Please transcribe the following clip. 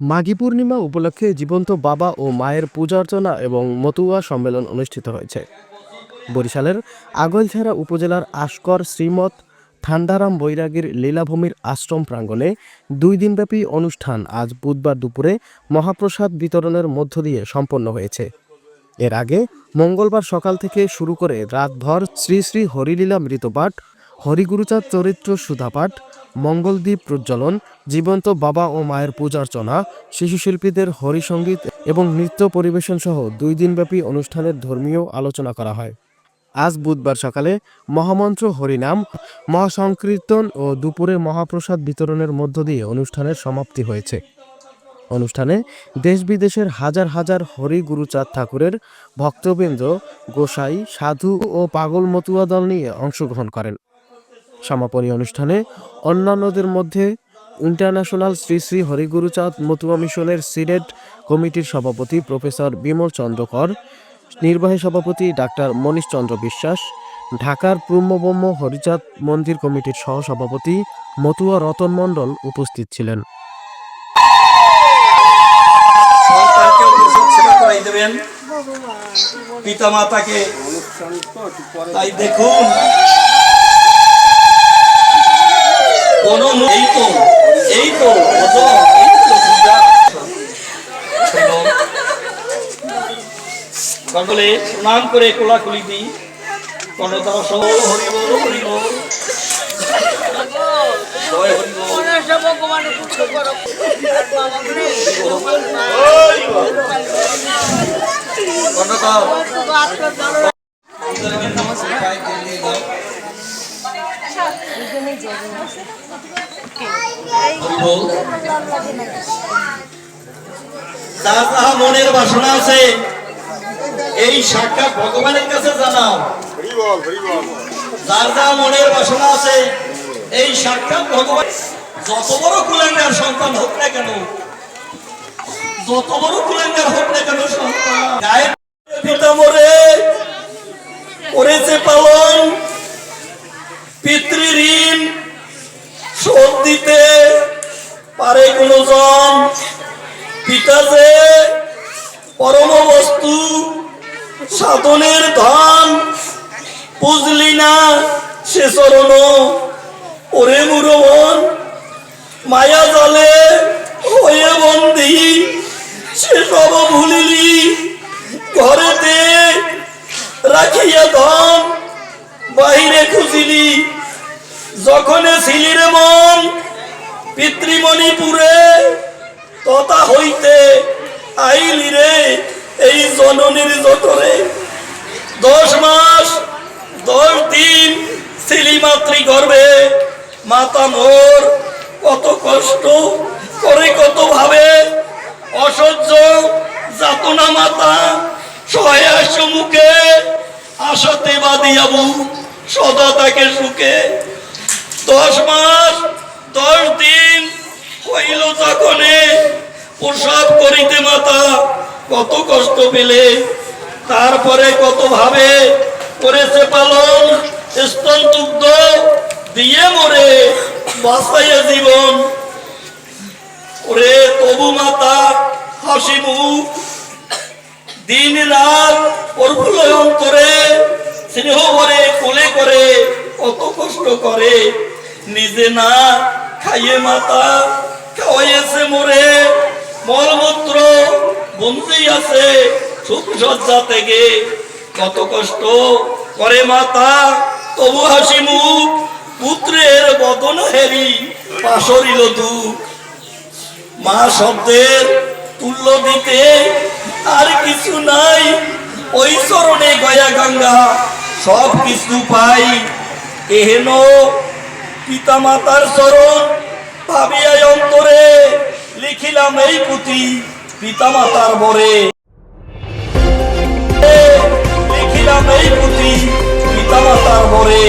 মাঘী পূর্ণিমা উপলক্ষে জীবন্ত বাবা ও মায়ের পূজার্চনা এবং মতুয়া সম্মেলন অনুষ্ঠিত হয়েছে। বরিশালের আগৈলঝাড়া উপজেলার আশকর শ্রীমৎ ঠান্ডারাম বৈরাগীর লীলাভূমির আশ্রম প্রাঙ্গণে দুই দিনব্যাপী অনুষ্ঠান আজ বুধবার দুপুরে মহাপ্রসাদ বিতরণের মধ্য দিয়ে সম্পন্ন হয়েছে। এর আগে মঙ্গলবার সকাল থেকে শুরু করে রাতভর শ্রী শ্রী হরিলীলা মৃতপাঠ হরিগুরুচাঁদ চরিত্র সুধাপাঠ, মঙ্গলদ্বীপ প্রজ্বলন, জীবন্ত বাবা ও মায়ের পূজার্চনা, শিশুশিল্পীদের হরিসঙ্গীত এবং নৃত্য পরিবেশন সহ দুই দিনব্যাপী অনুষ্ঠানের ধর্মীয় আলোচনা করা হয়। আজ বুধবার সকালে মহামন্ত্র হরিনাম, মহাসংকীর্তন ও দুপুরে মহাপ্রসাদ বিতরণের মধ্য দিয়ে অনুষ্ঠানের সমাপ্তি হয়েছে। অনুষ্ঠানে দেশ বিদেশের হাজার হাজার হরি গুরুচাঁদ ঠাকুরের ভক্তবৃন্দ, গোসাই, সাধু ও পাগল মতুয়া দল নিয়ে অংশগ্রহণ করেন। সমাপনী অনুষ্ঠানে অন্যান্যদের মধ্যে ইন্টারন্যাশনাল শ্রী শ্রী হরিগুরুচাঁদ মতুয়া মিশনের সিনেট কমিটির সভাপতি প্রফেসর বিমল চন্দ্র কর নির্বাহী সভাপতি ডাক্তার মনীশ চন্দ্র বিশ্বাস, ঢাকার ব্রহ্মব্রহ্ম হরিচাঁদ মন্দির কমিটির সহসভাপতি মতুয়া রতন মণ্ডল উপস্থিত ছিলেন। পিতা মাতাকে তাই দেখুন কোন এই তো এই তো। এবং সকলে প্রণাম করে কোলাকুলি দিই। কর্ণতারা সহ হরিব হরিব জয় হরিব ভগবানের পুজো করো কর্ণতার বাবা বল। যার যাহা মনের বাসনা আছে। এই সাক্ষাৎ ভগবানের কাছে জানাও। যার যাহা মনের বাসনা আছে। এই সাক্ষাৎ ভগবান যত বড় কুলেঙ্গার সন্তান হোক না কেন যত বড় কুলেঙ্গার হোক না কেন সন্তান গায়ের পিতা মরে করেছে পালন পিতৃঋণ শোধ পিতা যে পরম বস্তু, সাধনের ধন বুঝলি না সে চরণ? ওরে মুরবন মায়া জলে হয়ে বন্দি, সে সব ভুলিলি। ঘরেতে রাখিয়া ধন, বাহিরে খুঁজিলি। যখন ছিলি রে মন পিতৃমণিপুরে তথা হইতে আইলি রে, এই জননীর জটরে দশ মাস, দশ দিন ছিলি মাতৃ গর্ভে মাতা মোর কত কষ্ট করে কত ভাবে অসহ্য যাতনা মাতা সহায় মুখে, আশাতে বাদিয়াবু সদা তাকে সুখে। দশ মাস, দশ দিন হইল তখনে প্রসাব করিতে মাতা, কত কষ্ট পেলে। তারপরে কত ভাবে করেছে পালন, স্তন দুগ্ধ দিয়ে মরে বাঁচাইয়া জীবন। ওরে তবু মাতা, হাসি মুখ। দিন রাত প্রফুল্লন করে স্নেহ করে কোলে করে, কত কষ্ট করে। নিজে না খাইয়ে মাতা, খাওয়াইয়েছে মোরে। মলমূত্র বন্দি আছে সুখ সজ্জা থেকে কত কষ্ট করে মাতা, তবু হাসি মুখ, পুত্রের বদন হেরি পাশরিল দুঃখ। মা শব্দের তুল্য দিতে আর কিছু নাই, ওই চরণে গয়া গঙ্গা, সব কিছু পাই। এহেন পিতা মাতার চরণ ভাবিয়াই অন্তরে লিখিলাম এই পুঁথি পিতা মাতার বরে। লিখিলাম এই পুঁথি পিতা মাতার বরে।